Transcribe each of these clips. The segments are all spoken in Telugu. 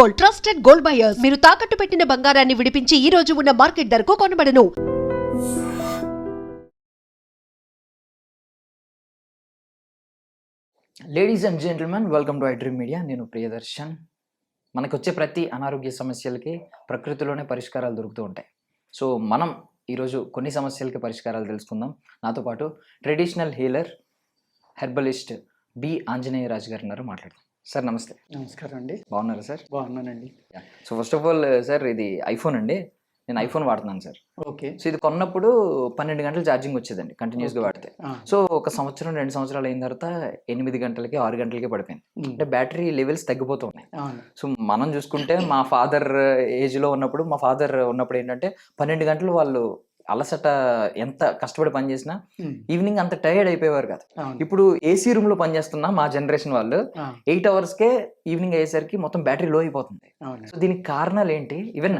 Gold trusted gold buyers. మీరు తాకట్టు పెట్టిన బంగారాన్ని విడిపించి ఈ రోజు ఉన్న మార్కెట్ ధరకు కొనబడను. Ladies and gentlemen welcome to iDream media నేను ప్రియదర్శన్. మనకు వచ్చే ప్రతి అనారోగ్య సమస్యలకి ప్రకృతిలోనే పరిష్కారాలు దొరుకుతూ ఉంటాయి. సో మనం ఈరోజు కొన్ని సమస్యలకి పరిష్కారాలు తెలుసుకుందాం. నాతో పాటు traditional healer herbalist B. Anjaneya Raju garu ఉన్నారు. మాట్లాడదాం. సార్ నమస్తే. నమస్కారం అండి. బాగున్నారా సార్? బాగున్నానండి. So first of all sir ఇది ఐఫోన్ అండి. నేను ఐఫోన్ వాడుతున్నాను సార్. ఓకే. సో ఇది కొన్నప్పుడు పన్నెండు గంటలు ఛార్జింగ్ వచ్చేదండి కంటిన్యూస్గా వాడితే. సో ఒక సంవత్సరం రెండు సంవత్సరాలు అయిన తర్వాత ఎనిమిది గంటలకి ఆరు గంటలకి పడిపోయింది. అంటే బ్యాటరీ లెవెల్స్ తగ్గిపోతున్నాయి. సో మనం చూసుకుంటే మా ఫాదర్ ఏజ్లో ఉన్నప్పుడు మా ఫాదర్ ఉన్నప్పుడు ఏంటంటే పన్నెండు గంటలు వాళ్ళు అలసట ఎంత కష్టపడి పనిచేసినా ఈవినింగ్ అంత టైర్డ్ అయిపోయేవారు కదా. ఇప్పుడు ఏసీ రూమ్లో పనిచేస్తున్న మా జనరేషన్ వాళ్ళు ఎయిట్ అవర్స్కే ఈవినింగ్ అయ్యేసరికి మొత్తం బ్యాటరీ లో అయిపోతుంది. సో దీనికి కారణాలు ఏంటి? ఈవెన్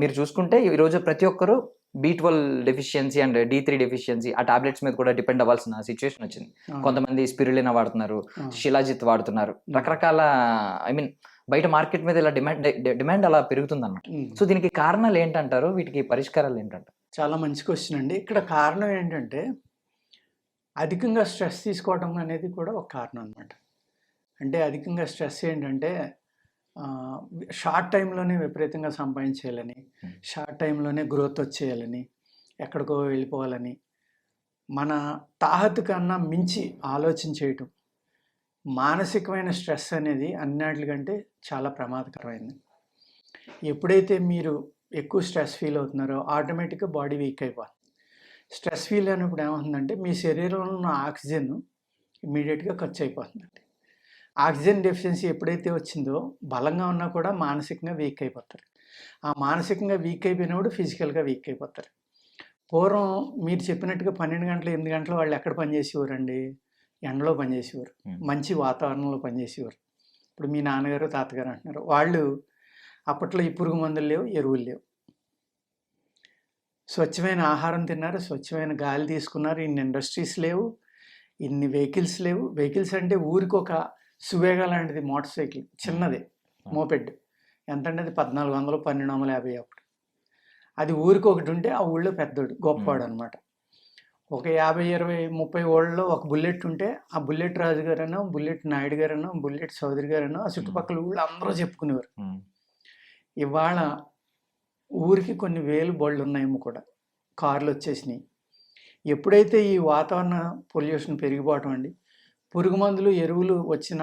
మీరు చూసుకుంటే ఈ రోజు ప్రతి ఒక్కరు B twelve deficiency and D three deficiency ఆ టాబ్లెట్స్ మీద కూడా డిపెండ్ అవ్వాల్సిన సిచ్యువేషన్ వచ్చింది. కొంతమంది స్పిరులినా వాడుతున్నారు. శిలాజిత్ వాడుతున్నారు. రకరకాల ఐ మీన్ బయట మార్కెట్ మీద ఇలా డిమాండ్ డిమాండ్ అలా పెరుగుతుంది అన్నమాట ఉమ్, సో దీనికి కారణాలు ఏంటంటారు? వీటికి పరిష్కారాలు ఏంటంటారు? చాలా మంచి క్వశ్చన్ అండి. ఇక్కడ కారణం ఏంటంటే అధికంగా స్ట్రెస్ తీసుకోవడం అనేది కూడా ఒక కారణం అనమాట అంటే అధికంగా స్ట్రెస్ ఏంటంటే షార్ట్ టైంలోనే విపరీతంగా సంపాదించేయాలని. షార్ట్ టైంలోనే గ్రోత్ వచ్చేయాలని ఎక్కడికో వెళ్ళిపోవాలని మన తాహతు కన్నా మించి ఆలోచన చేయటం మానసికమైన స్ట్రెస్ అనేది అన్నిటికంటే చాలా ప్రమాదకరమైంది. ఎప్పుడైతే మీరు ఎక్కువ స్ట్రెస్ ఫీల్ అవుతున్నారో ఆటోమేటిక్గా బాడీ వీక్ అయిపోతుంది. స్ట్రెస్ ఫీల్ అయినప్పుడు ఏమవుతుందంటే మీ శరీరంలో ఉన్న ఆక్సిజన్ ఇమీడియట్గా ఖర్చు అయిపోతుందండి. ఆక్సిజన్ డెఫిషియన్సీ ఎప్పుడైతే వచ్చిందో బలంగా ఉన్నా కూడా మానసికంగా వీక్ అయిపోతారు. ఆ మానసికంగా వీక్ అయిపోయినప్పుడు ఫిజికల్గా వీక్ అయిపోతారు. పూర్వం మీరు చెప్పినట్టుగా పన్నెండు గంటలు ఎనిమిది గంటలు వాళ్ళు ఎక్కడ పనిచేసేవారండి ఎండలో పనిచేసేవారు. మంచి వాతావరణంలో పనిచేసేవారు ఇప్పుడు మీ నాన్నగారు తాతగారు అంటున్నారు. వాళ్ళు అప్పట్లో ఈ పురుగు మందులు లేవు ఎరువులు లేవు. స్వచ్ఛమైన ఆహారం తిన్నారు స్వచ్ఛమైన గాలి తీసుకున్నారు ఇన్ని ఇండస్ట్రీస్ లేవు ఇన్ని వెహికల్స్ లేవు. వెహికల్స్ అంటే ఊరికి ఒక సువేగా లాంటిది మోటార్ సైకిల్ చిన్నది మోపెడ్. ఎంత అంటే అది? పద్నాలుగు వందలు పన్నెండు వందల యాభై అప్పుడు అది ఊరికి ఒకటి ఉంటే ఆ ఊళ్ళో పెద్దోడు గొప్పవాడు అనమాట ఒక యాభై ఇరవై ముప్పై ఓళ్ళలో ఒక బుల్లెట్ ఉంటే ఆ బుల్లెట్ రాజు గారనో బుల్లెట్ నాయుడు గారనో బుల్లెట్ చౌదరి గారనో ఆ చుట్టుపక్కల ఊళ్ళో అందరూ చెప్పుకునేవారు. ఇవాళ ఊరికి కొన్ని వేలు బళ్ళు ఉన్నాయేమో కూడా. కార్లు వచ్చేసినాయి. ఎప్పుడైతే ఈ వాతావరణ పొల్యూషన్ పెరిగిపోవటం అండి పురుగు మందులు ఎరువులు వచ్చిన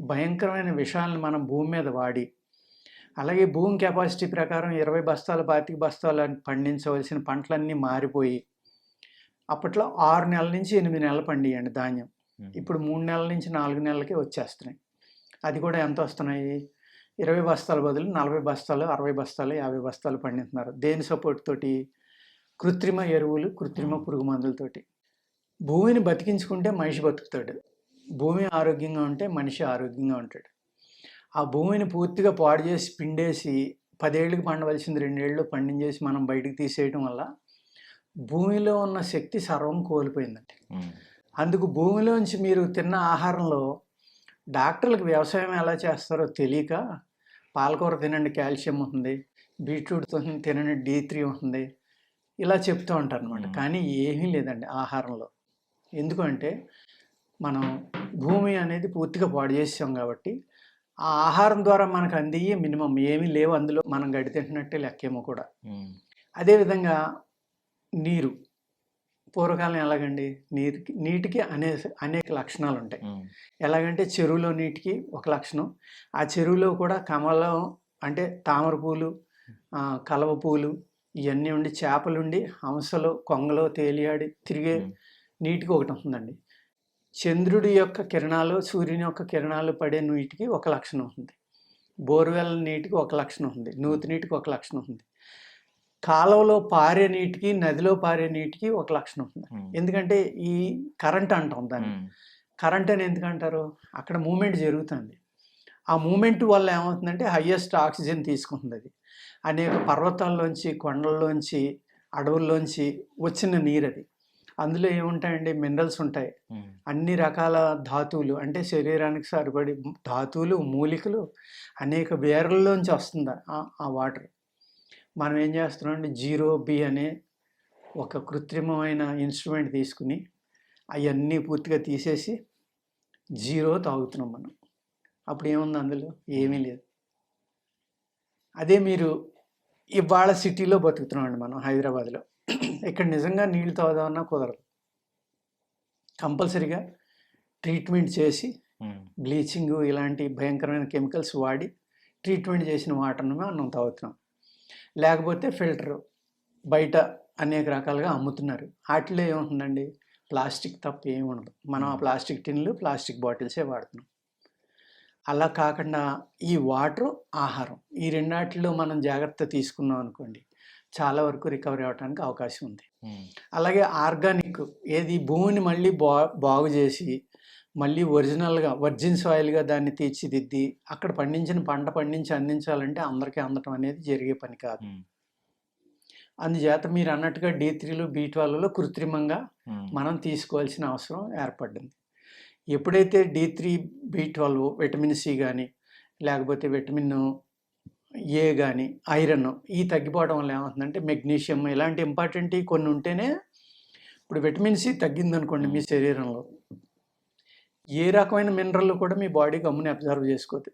భయంకరమైన విషయాలను మనం భూమి మీద వాడి అలాగే భూమి కెపాసిటీ ప్రకారం ఇరవై బస్తాలు పాతిక బస్తాలు పండించవలసిన పంటలన్నీ మారిపోయి అప్పట్లో ఆరు నెలల నుంచి ఎనిమిది నెలలు పండియండి ధాన్యం. ఇప్పుడు మూడు నెలల నుంచి నాలుగు నెలలకే వచ్చేస్తున్నాయి. అది కూడా ఎంత వస్తున్నాయి? ఇరవై బస్తాల బదులు నలభై బస్తాలు అరవై బస్తాలు యాభై బస్తాలు పండిస్తున్నారు. దేని సపోర్ట్ తోటి? కృత్రిమ ఎరువులు కృత్రిమ పురుగు మందులతోటి భూమిని బతికించుకుంటే మనిషి బతుకుతాడు. భూమి ఆరోగ్యంగా ఉంటే మనిషి ఆరోగ్యంగా ఉంటాడు. ఆ భూమిని పూర్తిగా పాడు చేసి పిండేసి పదేళ్ళకి పండవలసింది రెండేళ్ళు పండించేసి మనం బయటికి తీసేయడం వల్ల భూమిలో ఉన్న శక్తి సర్వం కోల్పోయిందండి. అందుకు భూమిలోంచి మీరు తిన్న ఆహారంలో డాక్టర్లకు వ్యవసాయం ఎలా చేస్తారో తెలియక పాలకూర తినండి కాల్షియం ఉంటుంది బీట్రూట్ తిన- తినండి డి త్రీ ఉంటుంది. ఇలా చెప్తూ ఉంటారు అనమాట. కానీ ఏమీ లేదండి ఆహారంలో. ఎందుకంటే మనం భూమి అనేది పూర్తిగా పాడు చేసాం కాబట్టి ఆ ఆహారం ద్వారా మనకు అందియ్యే మినిమం ఏమీ లేవు అందులో మనం గడి తింటున్నట్టే లెక్కేమో కూడా. అదేవిధంగా నీరు. పూర్వకాలం ఎలాగండి? నీటికి నీటికి అనే అనేక లక్షణాలు ఉంటాయి ఎలాగంటే చెరువులో నీటికి ఒక లక్షణం. ఆ చెరువులో కూడా కమలం అంటే తామర పూలు కలవ పూలు ఇవన్నీ ఉండి చేపలుండి హంసలు కొంగలో తేలియాడి తిరిగే నీటికి ఒకటి ఉంటుందండి. చంద్రుడి యొక్క కిరణాలు సూర్యుని యొక్క కిరణాలు పడే నీటికి ఒక లక్షణం ఉంది బోర్వెల్ నీటికి ఒక లక్షణం ఉంది నూతి నీటికి ఒక లక్షణం ఉంది కాలువలో పారే నీటికి నదిలో పారే నీటికి ఒక లక్షణం ఉంది ఎందుకంటే ఈ కరెంట్ అంటాం దాన్ని. కరెంట్ అని ఎందుకంటారు అక్కడ మూమెంట్ జరుగుతుంది. ఆ మూమెంట్ వల్ల ఏమవుతుందంటే హయ్యెస్ట్ ఆక్సిజన్ తీసుకుంటుంది అది. అనేక పర్వతాల్లోంచి కొండల్లోంచి అడవుల్లోంచి వచ్చిన నీరు అది. అందులో ఏముంటాయండి? మినరల్స్ ఉంటాయి. అన్ని రకాల ధాతువులు అంటే శరీరానికి సరిపడి ధాతువులు మూలికలు అనేక వేర్లలోంచి వస్తుంది? ఆ వాటర్. మనం ఏం చేస్తున్నాం అంటే జీరో బి అనే ఒక కృత్రిమమైన ఇన్స్ట్రుమెంట్ తీసుకుని అవన్నీ పూర్తిగా తీసేసి జీరో తాగుతున్నాం మనం. అప్పుడు ఏముంది అందులో? ఏమీ లేదు. అదే మీరు ఇవాళ సిటీలో బతుకుతున్నామండి మనం హైదరాబాద్లో. ఇక్కడ నిజంగా నీళ్ళు తాగుదామన్నా కుదరదు. కంపల్సరిగా ట్రీట్మెంట్ చేసి బ్లీచింగ్ ఇలాంటి భయంకరమైన కెమికల్స్ వాడి ట్రీట్మెంట్ చేసిన వాటర్ను మనం తాగుతున్నాం. లేకపోతే ఫిల్టర్ బయట అనేక రకాలుగా అమ్ముతున్నారు. వాటిలో ఏముంటుందండి? ప్లాస్టిక్ తప్ప ఏమి ఉండదు. మనం ఆ ప్లాస్టిక్ టిన్లు ప్లాస్టిక్ బాటిల్సే వాడుతున్నాం. అలా కాకుండా ఈ వాటర్ ఆహారం ఈ రెండాటిలో మనం జాగ్రత్త తీసుకున్నాం అనుకోండి చాలా వరకు రికవరీ అవడానికి అవకాశం ఉంది. అలాగే ఆర్గానిక్ ఏది భూమిని మళ్ళీ బా బాగు చేసి మళ్ళీ ఒరిజినల్గా వర్జిన్ సాయిల్గా దాన్ని తీర్చిదిద్ది అక్కడ పండించిన పంట పండించి అందించాలంటే అందరికీ అందటం అనేది జరిగే పని కాదు. అందుచేత మీరు అన్నట్టుగా డి త్రీలు బీ ట్వెల్వ్లో కృత్రిమంగా మనం తీసుకోవాల్సిన అవసరం ఏర్పడింది. ఎప్పుడైతే D three B twelve vitamin C కానీ లేకపోతే విటమిన్ ఏ కానీ ఐరన్ ఈ తగ్గిపోవడం వల్ల ఏమవుతుందంటే మెగ్నీషియం ఇలాంటి ఇంపార్టెంట్ కొన్ని ఉంటేనే ఇప్పుడు విటమిన్ సి తగ్గిందనుకోండి మీ శరీరంలో. ఏ రకమైన మినరల్ కూడా మీ బాడీ గమ్ముని అబ్జర్వ్ చేసుకోదు.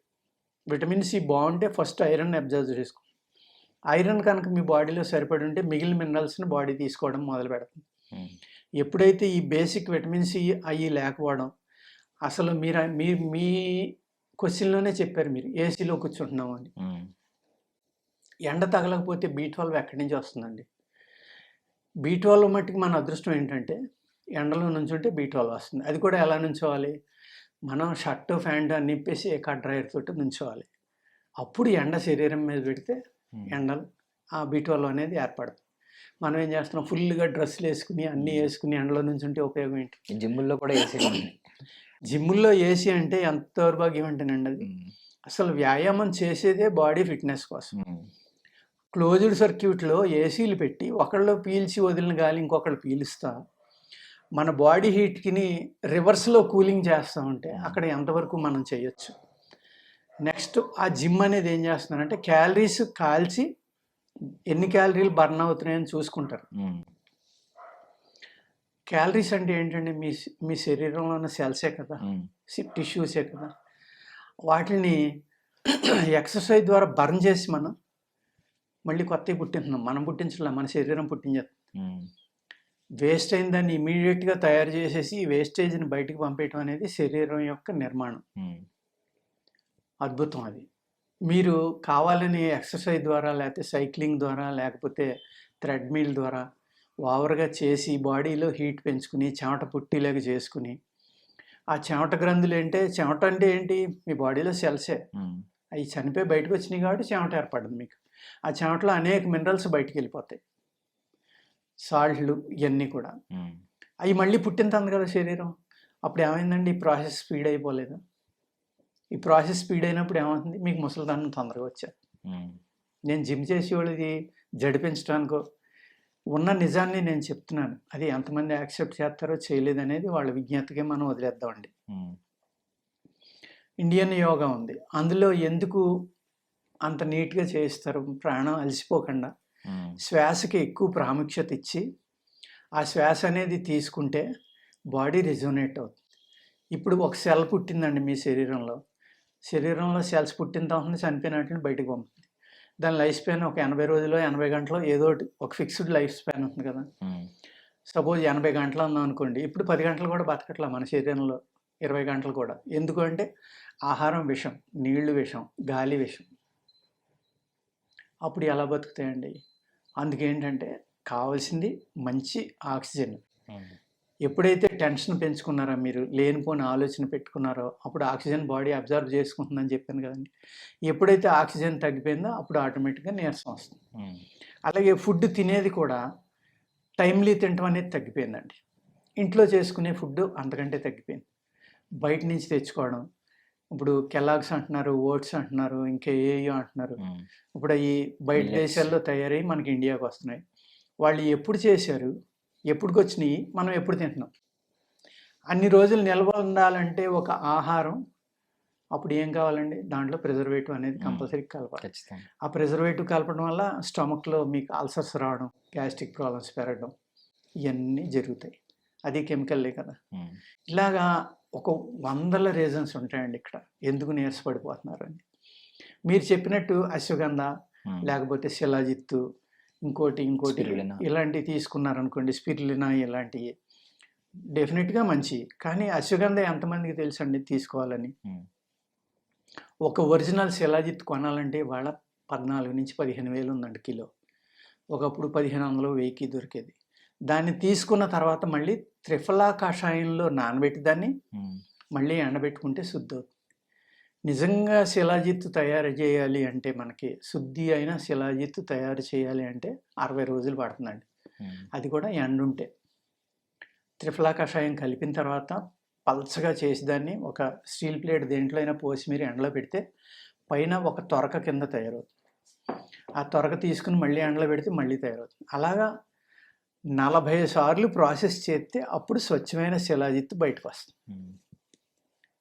విటమిన్ సి బాగుంటే ఫస్ట్ ఐరన్ అబ్జర్వ్ చేసుకో. ఐరన్ కనుక మీ బాడీలో సరిపడి ఉంటే మిగిలిన మినరల్స్ని బాడీ తీసుకోవడం మొదలు పెడుతుంది ఎప్పుడైతే ఈ బేసిక్ విటమిన్ సి అయ్యి లేకపోవడం అసలు మీరు మీ మీ క్వశ్చన్లోనే చెప్పారు మీరు ఏసీలో కూర్చుంటున్నాం అని. ఎండ తగలకపోతే బీ ట్వెల్వ్ ఎక్కడి నుంచి వస్తుందండి? బీ ట్వెల్వ్ మట్టుకు మన అదృష్టం ఏంటంటే ఎండలో నుంచుంటే బీ ట్వెల్వ్ వస్తుంది. అది కూడా ఎలా నుంచోవాలి? మనం షర్ట్ ప్యాంట్ అని నిప్పేసి ఏకా డ్రైయర్ తోటి నుంచోవాలి. అప్పుడు ఎండ శరీరం మీద పెడితే ఎండలు ఆ బీ ట్వెల్వ్ అనేది ఏర్పడుతుంది మనం ఏం చేస్తున్నాం? ఫుల్గా డ్రెస్సులు వేసుకుని అన్నీ వేసుకుని ఎండలో నుంచుంటే ఉపయోగం ఏంటి? జిమ్ముల్లో కూడా ఉన్నాయి జిమ్ముల్లో ఏసీ అంటే ఎంత దౌర్భాగ్యం అంటేనండి అది. అసలు వ్యాయామం చేసేదే బాడీ ఫిట్నెస్ కోసం. క్లోజ్డ్ సర్క్యూట్లో ఏసీలు పెట్టి ఒకళ్ళు పీల్చి వదిలిన గాలి ఇంకొకళ్ళు పీలుస్తా. మన బాడీ హీట్కి రివర్స్లో కూలింగ్ చేస్తూ ఉంటే అక్కడ ఎంతవరకు మనం చేయొచ్చు? నెక్స్ట్ ఆ జిమ్ అనేది ఏం చేస్తున్నారంటే క్యాలరీస్ కాల్చి ఎన్ని క్యాలరీలు బర్న్ అవుతున్నాయని చూసుకుంటారు. క్యాలరీస్ అంటే ఏంటంటే మీ మీ శరీరంలో ఉన్న సెల్సే కదా? టిష్యూసే కదా? వాటిని ఎక్సర్సైజ్ ద్వారా బర్న్ చేసి మనం మళ్ళీ కొత్తవి పుట్టింటున్నాం మనం పుట్టించలే మన శరీరం పుట్టించేస్తాం వేస్ట్ అయిన దాన్ని ఇమీడియట్గా తయారు చేసేసి వేస్టేజ్ని బయటికి పంపేయటం అనేది శరీరం యొక్క నిర్మాణం. అద్భుతం అది. మీరు కావాలని ఎక్సర్సైజ్ ద్వారా లేకపోతే సైక్లింగ్ ద్వారా లేకపోతే థ్రెడ్మిల్ ద్వారా ఓవర్గా చేసి బాడీలో హీట్ పెంచుకుని చెమట పుట్టిలాగా చేసుకుని ఆ చెమట గ్రంథులు ఏంటే చెమట అంటే ఏంటి? మీ బాడీలో సెల్సే. అవి చనిపోయి బయటకు వచ్చినాయి కాబట్టి చెమట ఏర్పడింది మీకు. ఆ చెమటలో అనేక మినరల్స్ బయటికి వెళ్ళిపోతాయి. సాల్ట్లు ఇవన్నీ కూడా. అవి మళ్ళీ పుట్టింది కదా శరీరం. అప్పుడు ఏమైందండి? ఈ ప్రాసెస్ స్పీడ్ అయిపోలేదు. ఈ ప్రాసెస్ స్పీడ్ అయినప్పుడు ఏమవుతుంది? మీకు ముసలితనం తొందరగా వచ్చారు నేను జిమ్ చేసి వాళ్ళది జడిపించడానికో ఉన్న నిజాన్ని నేను చెప్తున్నాను. అది ఎంతమంది యాక్సెప్ట్ చేస్తారో చేయలేదు అనేది వాళ్ళ విజ్ఞతకే మనం వదిలేద్దామండి. ఇండియన్ యోగా ఉంది. అందులో ఎందుకు అంత నీట్గా చేయిస్తారు? ప్రాణం అలసిపోకుండా. శ్వాసకి ఎక్కువ ప్రాముఖ్యత ఇచ్చి ఆ శ్వాస అనేది తీసుకుంటే బాడీ రిజోనేట్ అవుతుంది. ఇప్పుడు ఒక సెల్ పుట్టిందండి మీ శరీరంలో. శరీరంలో సెల్స్ పుట్టిన తర్వాత చనిపోయినట్లు బయటకు పంపుతుంది. దాని లైఫ్ స్పాన్ ఒక ఎనభై రోజులు ఎనభై గంటలు ఏదో ఒక ఫిక్స్డ్ లైఫ్ స్పాన్ ఉంటుంది కదా. సపోజ్ ఎనభై గంటలు ఉందాం అనుకోండి ఇప్పుడు పది గంటలు కూడా బతకట్లా మన శరీరంలో ఇరవై గంటలు కూడా. ఎందుకు అంటే ఆహారం విషం నీళ్ళు విషం గాలి విషం. అప్పుడు ఎలా బతుకుతాయండి? అందుకేంటంటే కావాల్సింది మంచి ఆక్సిజన్. ఎప్పుడైతే టెన్షన్ పెంచుకున్నారో మీరు లేనిపోని ఆలోచన పెట్టుకున్నారో అప్పుడు ఆక్సిజన్ బాడీ అబ్జర్వ్ చేసుకుంటుందని చెప్పాను కదండి. ఎప్పుడైతే ఆక్సిజన్ తగ్గిపోయిందో అప్పుడు ఆటోమేటిక్గా నీరసం వస్తుంది. అలాగే ఫుడ్ తినేది కూడా టైమ్లీ తినటం అనేది తగ్గిపోయిందండి. ఇంట్లో చేసుకునే ఫుడ్ అంతకంటే తగ్గిపోయింది. బయట నుంచి తెచ్చుకోవడం ఇప్పుడు కెలాగ్స్ అంటున్నారు ఓట్స్ అంటున్నారు ఇంకా ఏయో అంటున్నారు. ఇప్పుడు అవి బయట. దేశాల్లో తయారై మనకి ఇండియాకి వస్తున్నాయి. వాళ్ళు ఎప్పుడు చేశారు ఎప్పటికొచ్చినాయి మనం ఎప్పుడు తింటున్నాం? అన్ని రోజులు నిల్వ ఉండాలంటే ఒక ఆహారం అప్పుడు ఏం కావాలండి? దాంట్లో ప్రిజర్వేటివ్ అనేది. కంపల్సరీ కలపాలి. ఆ ప్రిజర్వేటివ్ కలపడం వల్ల స్టమక్లో మీకు అల్సర్స్ రావడం గ్యాస్ట్రిక్ ప్రాబ్లమ్స్ పెరగడం ఇవన్నీ జరుగుతాయి. అది కెమికల్లే కదా. ఇలాగా ఒక వందల రీజన్స్ ఉంటాయండి ఇక్కడ. ఎందుకు నీరసపడిపోతున్నారు అని మీరు చెప్పినట్టు అశ్వగంధ లేకపోతే శిలాజిత్తు ఇంకోటి ఇంకోటి. ఇలాంటివి తీసుకున్నారనుకోండి స్పిరులినా ఇలాంటివి. డెఫినెట్గా మంచి. కానీ అశ్వగంధ ఎంతమందికి తెలుసండి తీసుకోవాలని? ఉమ్, ఒక ఒరిజినల్ శిలాజిత్ కొనాలంటే వాళ్ళ పద్నాలుగు నుంచి పదిహేను వేలు ఉందండి కిలో. ఒకప్పుడు పదిహేను వందలు వెయ్యికి దొరికేది. దాన్ని తీసుకున్న తర్వాత మళ్ళీ త్రిఫలా కషాయంలో నానబెట్టి దాన్ని మళ్ళీ ఎండబెట్టుకుంటే శుద్ధి అవుతుంది నిజంగా శిలాజిత్తు తయారు చేయాలి అంటే మనకి శుద్ధి అయిన శిలాజిత్తు తయారు చేయాలి అంటే అరవై రోజులు పడుతుందండి. అది కూడా ఎండుంటే. త్రిఫలా కషాయం కలిపిన తర్వాత పల్చగా చేసి దాన్ని ఒక స్టీల్ ప్లేట్ దేంట్లో అయినా పోసి మీరు ఎండలో పెడితే పైన ఒక తొరక కింద తయారవుతుంది. ఆ తొరక తీసుకుని మళ్ళీ ఎండలో పెడితే మళ్ళీ తయారవుతుంది. అలాగా నలభై సార్లు ప్రాసెస్ చేస్తే అప్పుడు స్వచ్ఛమైన శిలాజిత్తు బయటకు వస్తుంది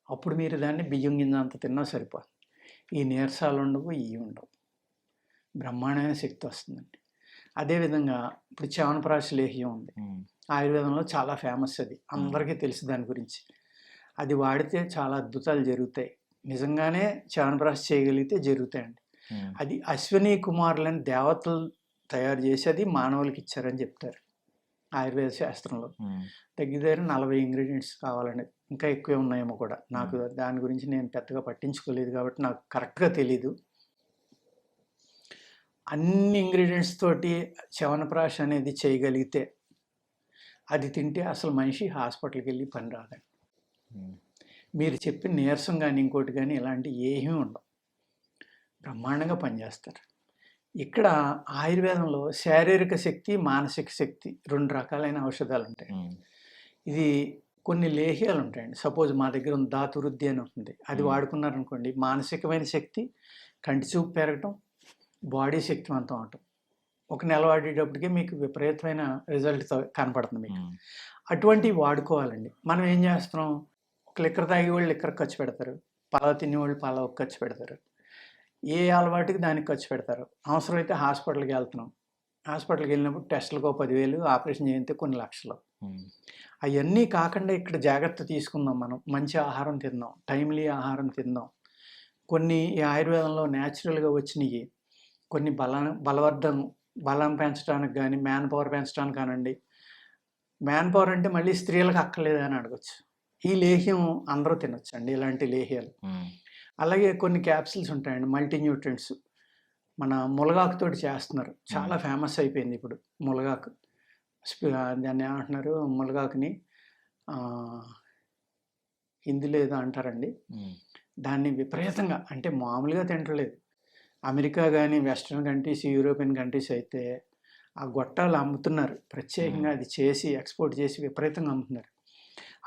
అప్పుడు మీరు దాన్ని బియ్యం గింజ అంత తిన్నా సరిపోదు. ఈ నీరసాలు ఉండవు ఇవి ఉండవు. బ్రహ్మాండమైన శక్తి వస్తుందండి. అదేవిధంగా ఇప్పుడు చావనప్రాశ లేహ్యం ఉంది. ఆయుర్వేదంలో చాలా ఫేమస్ అది. అందరికీ తెలుసు దాని గురించి. అది వాడితే చాలా అద్భుతాలు జరుగుతాయి. నిజంగానే చావనప్రాశ చేయగలిగితే జరుగుతాయండి. అది అశ్విని కుమారులని దేవతలు తయారు చేసి అది మానవులకి ఇచ్చారని చెప్తారు. ఆయుర్వేద శాస్త్రంలో. ఉమ్, దగ్గర నలభై ఇంగ్రీడియంట్స్ కావాలండి. ఇంకా ఎక్కువే ఉన్నాయేమో కూడా. నాకు దాని గురించి నేను పెద్దగా పట్టించుకోలేదు కాబట్టి నాకు కరెక్ట్గా తెలీదు. అన్ని ఇంగ్రీడియంట్స్ తోటి చవనప్రాష్ అనేది చేయగలిగితే అది తింటే అసలు మనిషి హాస్పిటల్కి వెళ్ళి పని రాదండి. మీరు చెప్పిన నీరసం కానీ ఇంకోటి కానీ ఇలాంటి ఏమీ ఉండవు. బ్రహ్మాండంగా పనిచేస్తారు. ఇక్కడ ఆయుర్వేదంలో శారీరక శక్తి మానసిక శక్తి రెండు రకాలైన ఔషధాలు ఉంటాయి ఇది కొన్ని లేహ్యాలు ఉంటాయండి సపోజ్ మా దగ్గర ఉంది ధాతువృద్ధి అని ఉంటుంది అది. వాడుకున్నారనుకోండి మానసికమైన శక్తి కంటి చూపు పెరగటం బాడీ శక్తివంతం అవటం. ఒక నెల వాడేటప్పటికే మీకు విపరీతమైన రిజల్ట్ కనపడుతుంది మీకు. అటువంటివి వాడుకోవాలండి. మనం ఏం చేస్తున్నాం? ఒక లిక్కర్ తాగే వాళ్ళు లిక్కర్ ఖర్చు పెడతారు. పలావ తినే వాళ్ళు పలావ్ ఖర్చు పెడతారు. ఏ అలవాటుకి దానికి ఖర్చు పెడతారు? అవసరమైతే హాస్పిటల్కి వెళ్తున్నాం. హాస్పిటల్కి వెళ్ళినప్పుడు టెస్టులకు పదివేలు ఆపరేషన్ చేయితే కొన్ని లక్షలు. అవన్నీ కాకుండా ఇక్కడ జాగ్రత్త తీసుకుందాం మనం. మంచి ఆహారం తిందాం. టైమ్లీ ఆహారం తిందాం. కొన్ని ఈ ఆయుర్వేదంలో న్యాచురల్గా వచ్చినవి కొన్ని బల బలవర్ధం బలం పెంచడానికి కానీ మ్యాన్ పవర్ పెంచడానికి కానండి. మ్యాన్ పవర్ అంటే మళ్ళీ స్త్రీలకు అక్కర్లేదని అడగచ్చు. ఈ లేహ్యం అందరూ తినొచ్చు అండి ఇలాంటి లేహ్యాలు. అలాగే కొన్ని క్యాప్సిల్స్ ఉంటాయండి మల్టీ న్యూట్రియంట్స్ మన ములగాకుతోటి చేస్తున్నారు. చాలా ఫేమస్ అయిపోయింది ఇప్పుడు ములగాకు. దాన్ని ఏమంటున్నారు? ములగాకుని హిందీలో ఏదో అంటారండి. దాన్ని విపరీతంగా అంటే మామూలుగా తింటలేదు. అమెరికా కానీ వెస్ట్రన్ కంట్రీస్ యూరోపియన్ కంట్రీస్ అయితే ఆ గొట్టాలు అమ్ముతున్నారు. ప్రత్యేకంగా అది చేసి ఎక్స్పోర్ట్ చేసి విపరీతంగా అమ్ముతున్నారు.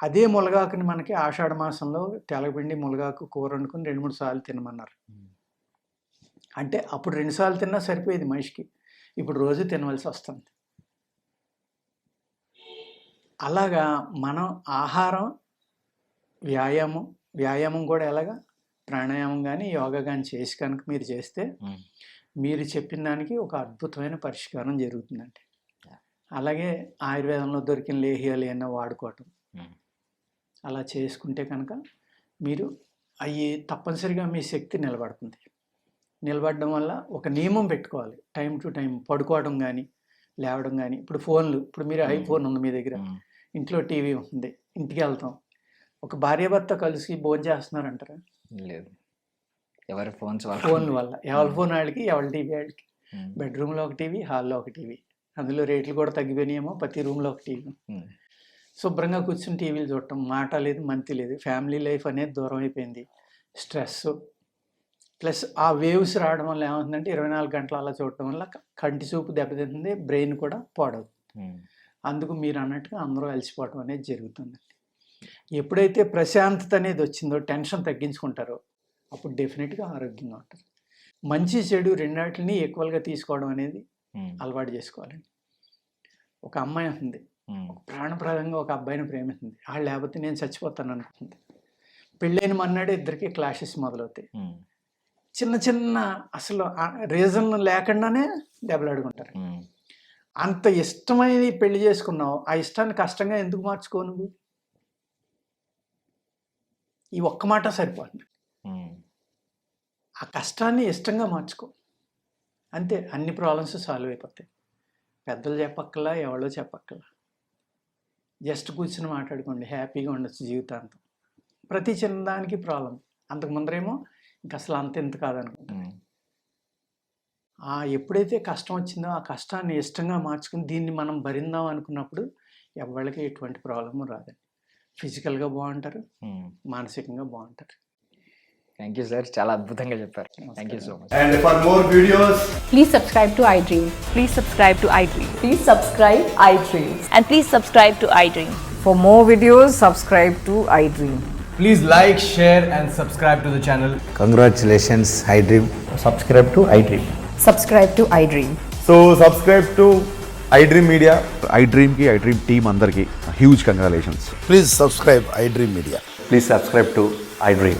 అదే ములగాకుని మనకి ఆషాఢ మాసంలో తెలగపిండి ములగాకు కూర వండుకుని రెండు మూడు సార్లు తినమన్నారు. అంటే అప్పుడు రెండు సార్లు తిన్నా సరిపోయేది మనిషికి. ఇప్పుడు రోజు తినవలసి వస్తుంది. అలాగా మనం ఆహారం వ్యాయామం వ్యాయామం కూడా ఎలాగా? ప్రాణాయామం కానీ యోగా కానీ చేసి కనుక మీరు చేస్తే మీరు చెప్పిన దానికి ఒక అద్భుతమైన పరిష్కారం జరుగుతుందండి. అలాగే ఆయుర్వేదంలో దొరికిన లేహ్యాలు ఏమన్నా వాడుకోవటం అలా చేసుకుంటే కనుక మీరు అవి తప్పనిసరిగా మీ శక్తి నిలబడుతుంది. నిలబడడం వల్ల ఒక నియమం పెట్టుకోవాలి. టైం టు టైం పడుకోవడం కానీ లేవడం కానీ ఇప్పుడు ఫోన్లు ఇప్పుడు మీరు Hmm. ఐఫోన్ ఉంది మీ దగ్గర. ఇంట్లో టీవీ ఉంది ఇంటికి వెళ్తాం. ఒక భార్యాభర్త కలిసి భోజనం చేస్తున్నారంటారా? లేదు. ఎవరి ఫోన్స్ ఫోన్ల. వల్ల. ఎవరి ఫోన్ వాళ్ళకి ఎవరి టీవీ వాళ్ళకి. బెడ్రూమ్లో ఒక టీవీ హాల్లో ఒక టీవీ. అందులో రేట్లు కూడా తగ్గిపోయినాయేమో ప్రతి రూమ్లో ఒక టీవీ. శుభ్రంగా కూర్చుని టీవీలు చూడటం మాట లేదు మంతి లేదు ఫ్యామిలీ లైఫ్ అనేది దూరం అయిపోయింది. స్ట్రెస్. ప్లస్ ఆ వేవ్స్ రావడం వల్ల ఏమవుతుందంటే ఇరవై నాలుగు గంటలు అలా చూడటం వల్ల కంటి చూపు దెబ్బతింటుంది బ్రెయిన్ కూడా పాడవుతుంది. అందుకు మీరు అన్నట్టుగా అందరూ అలసిపోవడం అనేది జరుగుతుందండి. ఎప్పుడైతే ప్రశాంతత అనేది వచ్చిందో టెన్షన్ తగ్గించుకుంటారో అప్పుడు డెఫినెట్గా ఆరోగ్యంగా ఉంటారు. మంచి చెడు రెండాటిని ఈక్వల్గా తీసుకోవడం అనేది అలవాటు చేసుకోవాలండి. ఒక అమ్మాయి ఉంది. ఉమ్, ప్రాణప్రదంగా ఒక అబ్బాయిని ప్రేమిస్తుంది వాళ్ళు లేకపోతే నేను చచ్చిపోతాను అనుకుంటుంది పెళ్ళైన మన్నాడు ఇద్దరికి క్లాషెస్ మొదలవుతాయి. చిన్న చిన్న అసలు రీజన్ లేకుండానే దెబ్బలాడుకుంటారు. అంత ఇష్టమైనది పెళ్ళి చేసుకున్నావు ఆ ఇష్టాన్ని కష్టంగా ఎందుకు మార్చుకో నువ్వు? ఈ ఒక్క మాట సరిపోతుంది. ఆ కష్టాన్ని ఇష్టంగా మార్చుకో. అంతే అన్ని ప్రాబ్లమ్స్ సాల్వ్ అయిపోతాయి. పెద్దలు చెప్పక్కలా ఎవరో చెప్పక్కలా జస్ట్ కూర్చుని మాట్లాడుకోండి హ్యాపీగా ఉండొచ్చు జీవితాంతం. ప్రతి చిన్నదానికి ప్రాబ్లం. అంతకు ముందరేమో ఇంక అసలు అంత ఇంత కాదనుకుంటా. ఉమ్. ఆ ఎప్పుడైతే కష్టం వచ్చిందో ఆ కష్టాన్ని ఇష్టంగా మార్చుకుని దీన్ని మనం భరిందాం అనుకున్నప్పుడు ఎవరికి ఎటువంటి ప్రాబ్లము రాదండి. ఫిజికల్గా బాగుంటారు. మానసికంగా బాగుంటారు. థ్యాంక్ యూ సార్ చాలా అద్భుతంగా చెప్పారు thank you so much And for more videos, Please subscribe to iDream. Please subscribe to iDream. Please subscribe iDreams. And please subscribe to iDream. For more videos, subscribe to iDream. please like, share, and subscribe to the channel. Congratulations, iDream. subscribe to iDream. Subscribe to iDream. So subscribe to iDream Media. I డ్రీమ్కి I dream team అందరికీ huge congratulations Please subscribe iDream Media. Please subscribe to iDream.